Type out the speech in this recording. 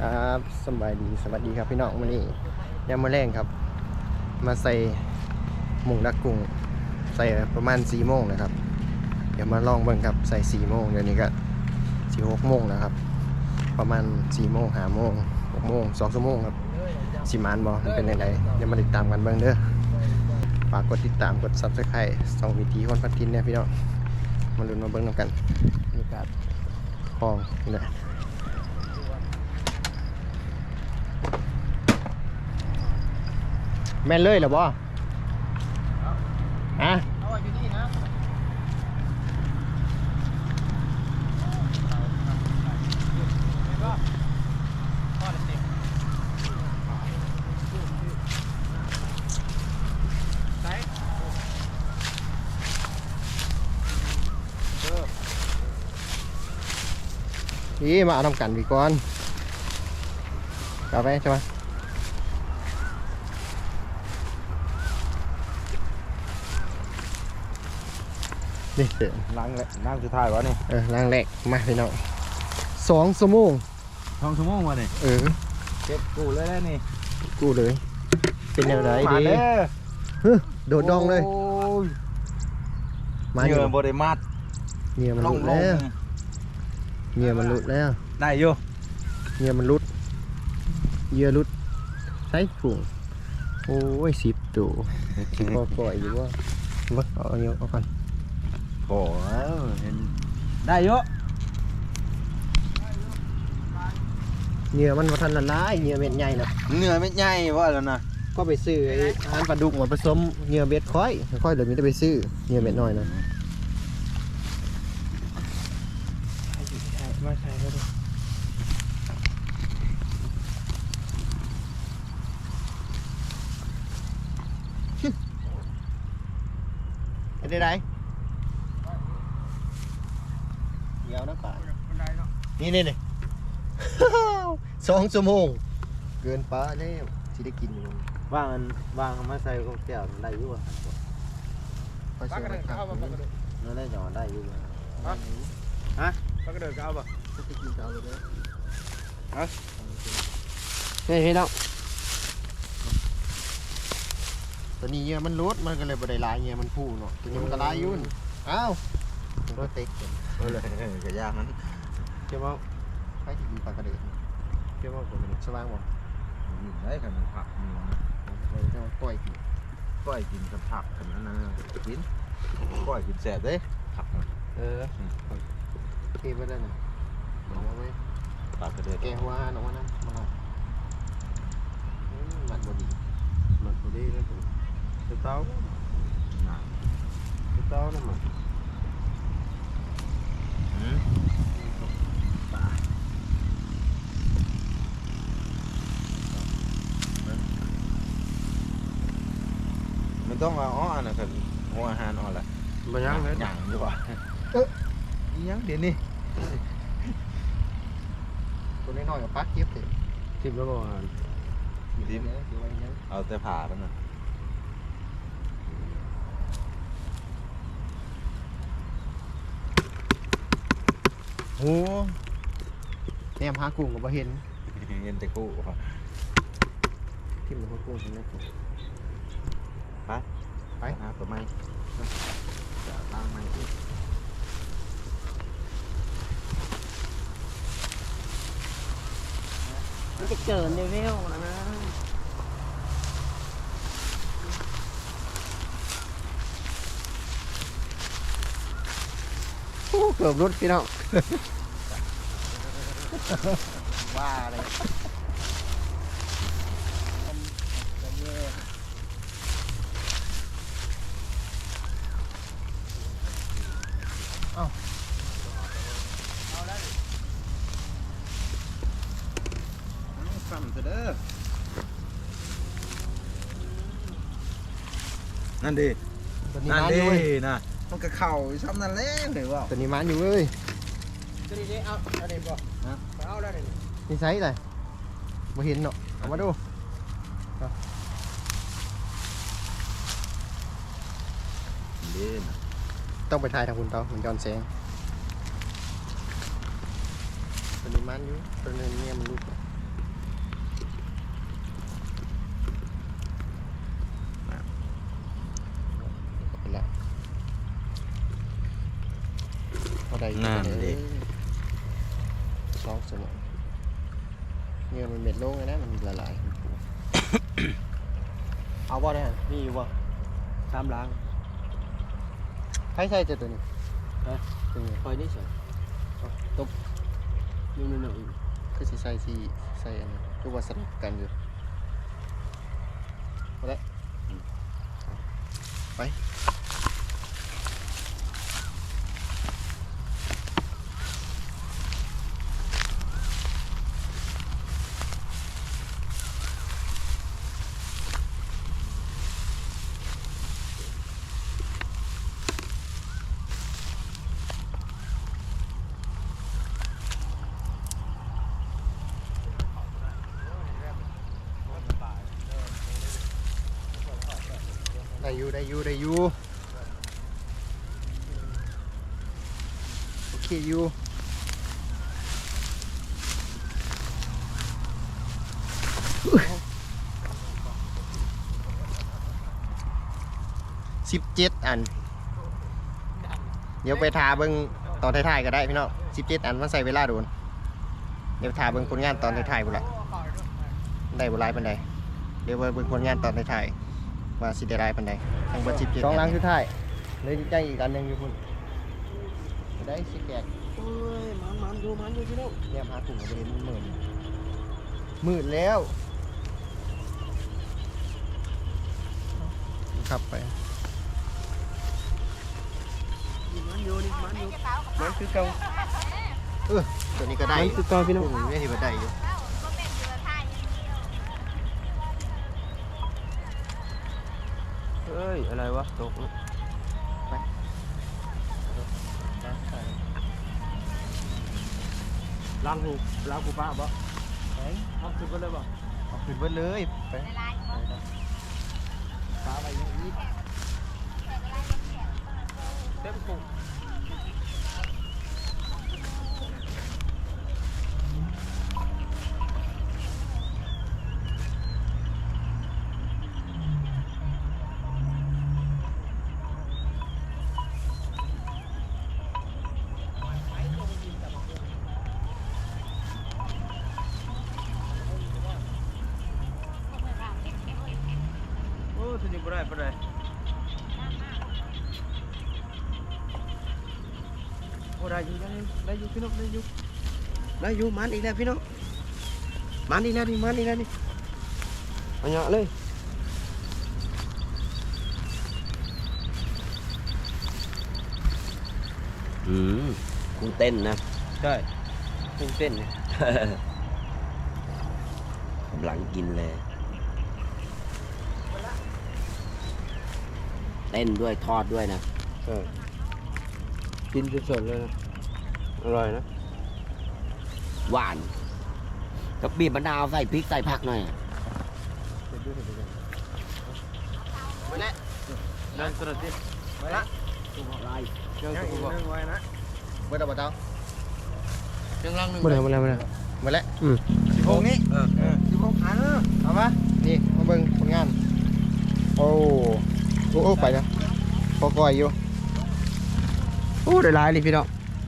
ครับสบายดีสวัสดีครับพี่น้องวันนี้ยามมื้อแรงครับ มาใส่หมูดักกุ้งใส่ประมาณ4โมงนะครับ เดี๋ยวมาลองเบิ่งครับใส่4โมงเดี๋ยวนี้ก็สิ6โมงแล้วครับ ประมาณ4โมง5โมง6โมง2ชั่วโมงครับสิมานบ่มันเป็นยังไงเดี๋ยวมาติดตามกันเบิ่งเด้อฝากกดติดตามกด Subscribe สองวิธีคนพัดทินเนี่ยพี่น้องมาลุ้นมาเบิ่งนำกันบรรยากาศคลองนี่แหละ แม่นเลยเหรอบ่อะเอาอยู่นี่นะนี่มาเอาทำกันพี่ก่อนกาแฟใช่ไหม นี่เดี๋ยวล้างเลยล้างสุดท้ายวะนี่เออล่างแรกมาพี่น้องสองชั่วโมงสองชั่วโมงวะนี่เออ เก็บกูเลยแล้วนี่กูเลย เป็นยังไงมาดีเด้อเฮ้ยโดดดองเลยโอ้ยมาเหอยู่งื่อบริมัดเหงื่อมันลหลุงดลแล้งวเหงื่อมันหลุดแล้วได้อยู่เหงื่อมันหลุดเหยื่อหลุดใส่ถุงโอ้ยสิบตัวพอปล่อยอยู่ว่าเบิ่งเอาเอาเงี้ยเอาก่อน โอ้เห็นได้เยอะ เหงื่อมันมาทันละลายเหงื่อเม็ดใหญ่นะเหงื่อไม่ใหญ่วะแล้วนะก็ไปซื้อไอ้อาหารปลาดุกมาผสมเหงื่อเบ็ดค่อยค่อยเดี๋ยวนี้จะไปซื้อเหงื่อเบ็ดน้อยนะมาใส่ก็ได้เป็นได้ไรเดี๋ยวนะป่า นี่นี่นี่สองชั่วโมง เกินป้าแล้วที่ได้กินอยู่ว่างอันว่างมาใส่กแก้วได้อยู่อะปลาเชื่อมครับนั่นได้หยอได้อยู่ปลากระเดิดก็เอาป่ะจะไปกินเอาเลยเด้อฮะเฮ้ยพี่น้องตัวนี้เนี่ยมันลดมันก็เลยบ่ได้หลายเนี่ยมันพูเนาะตัวนี้มันก็หลายอยุ่นอ้าวมันก็เต็กกันเออเลยกระยางนั้ นเชื่อว่าใครที่กินปลากระเดือกเกี่ยวกับผมสว่างบ่ได้ขนาดผักมีนะเราจะเอาก้อยกินก้อยกินกับผักขนาดนั้นกินก้อยกินแสบเด้ผักเออเทไปได้น่ะเอาไว้ปลากระเดือกแกหัวอาหารออกมานะมาหน่อยอืมมันบ่ดีมันพอดีเลยตัวเต้าตัวเต้านั่นมัน มันต้องเอาอ้อนะครับหัวอาหารอ่อนละมายังเลยหยังดีกว่ายังเดี๋ยวนี้ตัวน้อยๆกับปักเก็บเถอะทิมแล้วก็ทีมเดี๋ยวเดี๋ยวไว้ยังเอาแต่ผ่าแล้วนะโอ้แนมหากุ้งก็บ่เห็นเงินแต่กู้ที่มันก็กุ้งใช่ไหมกุ้ง ไปหาตัวไม้จะตามไม้ที่มันจะเกินเลเวลนะโอ้เกือบรุดพี่น้องว่าเลย ซ้ำเด้อนั่นดิตัวนี้นั่นมันอดิยู่เว้ยนะมันก็เข่าซ้ำนั่นแหละหรือว่าตัวนี้มันอยู่เว้ยก็ดีเอาเอาเด็กบ่เอาแล้วเด็กนี่ไซส์อะไรมาเห็นเนาะเอามาดูเด่นต้องไปถ่ายทางคุณต่อคุณจอนแสงตัวนี้มันอยู่ตัวนี้เนี่ยมันรุด กินไปเลยสองสมองเงินมันเม็ดลงเลยนะมันละลายเอาบ่ได้ฮะมีอยู่บ่ตามล้างใครใส่เจอตัวนี้ฮะตัวนี้คอยนี่เฉยตบนู่นนู่นนู่นคือสิใส่ที่ใส่อันนี้คือว่าสลับกันอยู่เอาละไป อยู่ได้อยู่ได้อยู่โอเคอยู่สิบเจ็ดอัน เดี๋ยวไปทาเบิ้งตอนท้ายๆก็ได้พี่น้องสิบเจ็ดอันมันใส่เวลาโดน เดี๋ยวทาเบิ้งผลงานตอนท้ายๆบุละได้บุไรปันใดเดี๋ยวไปเบิ้งผลงานตอนท้ายๆ ว่าสิได้ไรปันใดทั้งเบิ้งสิบเจ็ดสองลังสุดท้ายเลยใจอีกอันหนึ่งอยู่พุ่นได้สิแกกโอ้ยมันมันอยู่มันอยู่พี่น้องเนี่ยพาถุงกับเห็นมันหมื่นหมื่นแล้วขับไปนี่มันอยู่นี่มันอยู่มันคือเก่าตัวนี้ก็ได้มันคือเก่าพี่น้องถุงนี่ที่มันได้อยู่ เฮ้ย อะไรวะ ตกล้างหูล้างหูป้าบ่ไปล้างหูก็เลยบ่เอาขึ้นเบิดเลยไปฟ้าไปยังอีกเต็มถุ งโอ้ทีนี้บ่ได้บ่ได้โอ้ได้อยู่ได้อยู่ได้อยู่พี่น้องได้อยู่ได้อยู่มันอีกแล้วพี่น้องมันอีกแล้วนี่มันอีกแล้วนี่เอาเนาะเลยอืมกุ้งเต้นนะใช่เป็นเส้นเนี่ยกำลังกินเลย เต้นด้วยทอดด้วยนะใช่กินสดๆเลยนะอร่อยนะ หวานกับบีบมะนาวใส่พริกใส่ผักหน่อยมาแล้วนั่นสดที่มาแล้วเจ้าสุกบอกไว้นะเบิดเอาบ่เจ้าเจ้าลังหนึ่งมาแล้วมาแล้วมาแล้วมาแล้วอืมสิบหกนี่เออสิบหกอันเอามานี่มาเบิ่งผลงาน โอ้ โอ้โอ้ไปนะพอก่อยอยู่โอ้ได้หลายเลยพี่น้อง